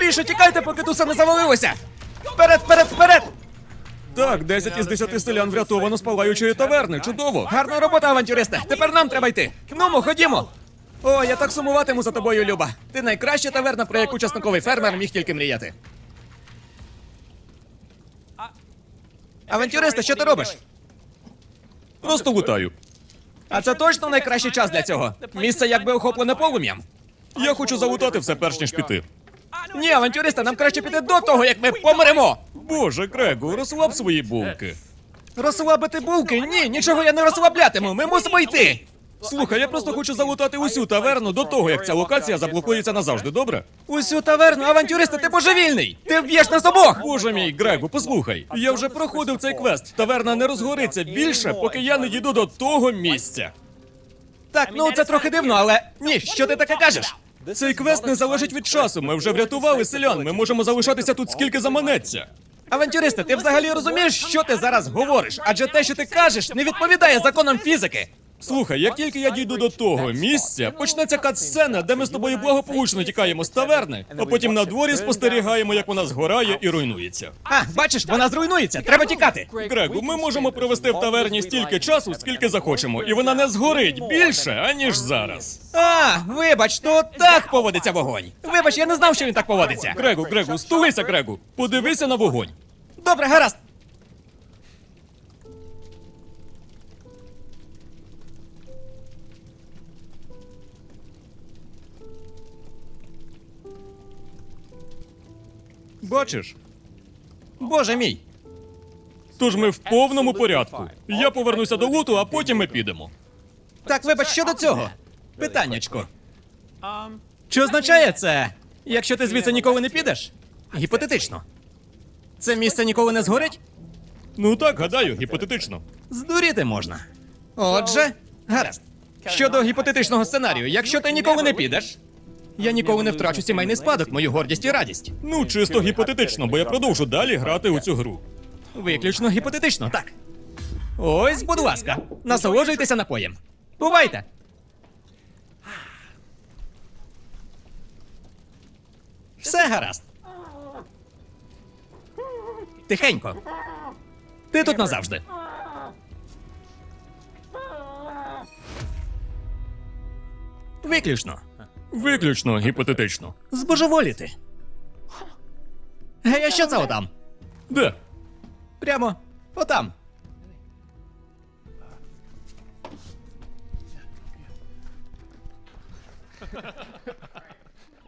Скоріше тікайте, поки туса не завалилося! Вперед, вперед, вперед! Так, 10 із 10 селян врятовано з палаючої таверни. Чудово! Гарна робота, авантюристи! Тепер нам треба йти! Нумо, ходімо! О, я так сумуватиму за тобою, Люба. Ти найкраща таверна, про яку часниковий фермер міг тільки мріяти. Авантюристи, що ти робиш? Просто лутаю. А це точно найкращий час для цього. Місце якби охоплене полум'ям. Я хочу залутати все перш ніж піти. Ні, авантюристи, нам краще піти до того, як ми помремо. Боже, Крегу, розслаб свої булки. Розслабити булки? Ні, нічого я не розслаблятиму. Ми мусимо йти. Слухай, я просто хочу залутати усю таверну до того, як ця локація заблокується назавжди, добре? Усю таверну, авантюристи, ти божевільний! Ти вб'єш нас обох! Боже мій, Грегу, послухай. Я вже проходив цей квест. Таверна не розгориться більше, поки я не дійду до того місця. Так, ну це трохи дивно, але ні, що ти таке кажеш? Цей квест не залежить від часу. Ми вже врятували селян. Ми можемо залишатися тут скільки заманеться. Авантюристи, ти взагалі розумієш, що ти зараз говориш? Адже те, що ти кажеш, не відповідає законам фізики. Слухай, як тільки я дійду до того місця, почнеться кат-сцена, де ми з тобою благополучно тікаємо з таверни, а потім на дворі спостерігаємо, як вона згорає і руйнується. А, бачиш, вона зруйнується. Треба тікати. Грегу, ми можемо провести в таверні стільки часу, скільки захочемо, і вона не згорить більше, аніж зараз. А, вибач, то так поводиться вогонь. Вибач, я не знав, що він так поводиться. Грегу, Грегу, стулися, Грегу. Подивися на вогонь. Добре, гаразд. Бачиш? Боже мій. Тож ми в повному порядку. Я повернуся до луту, а потім ми підемо. Так, вибач, що до цього? Питаннячко. Чи означає це, якщо ти звідси ніколи не підеш? Гіпотетично. Це місце ніколи не згорить? Ну так, гадаю, гіпотетично. Здуріти можна. Отже, гаразд. Щодо гіпотетичного сценарію, якщо ти ніколи не підеш, я ніколи не втрачу сімейний спадок, мою гордість і радість. Ну, чисто гіпотетично, бо я продовжу далі грати у цю гру. Виключно гіпотетично, так. Ось, будь ласка, насолоджуйтеся напоєм. Бувайте! Все гаразд. Тихенько. Ти тут назавжди. Виключно. Виключно гіпотетично. Збожеволіти. Гей, а що це отам? Де? Прямо отам.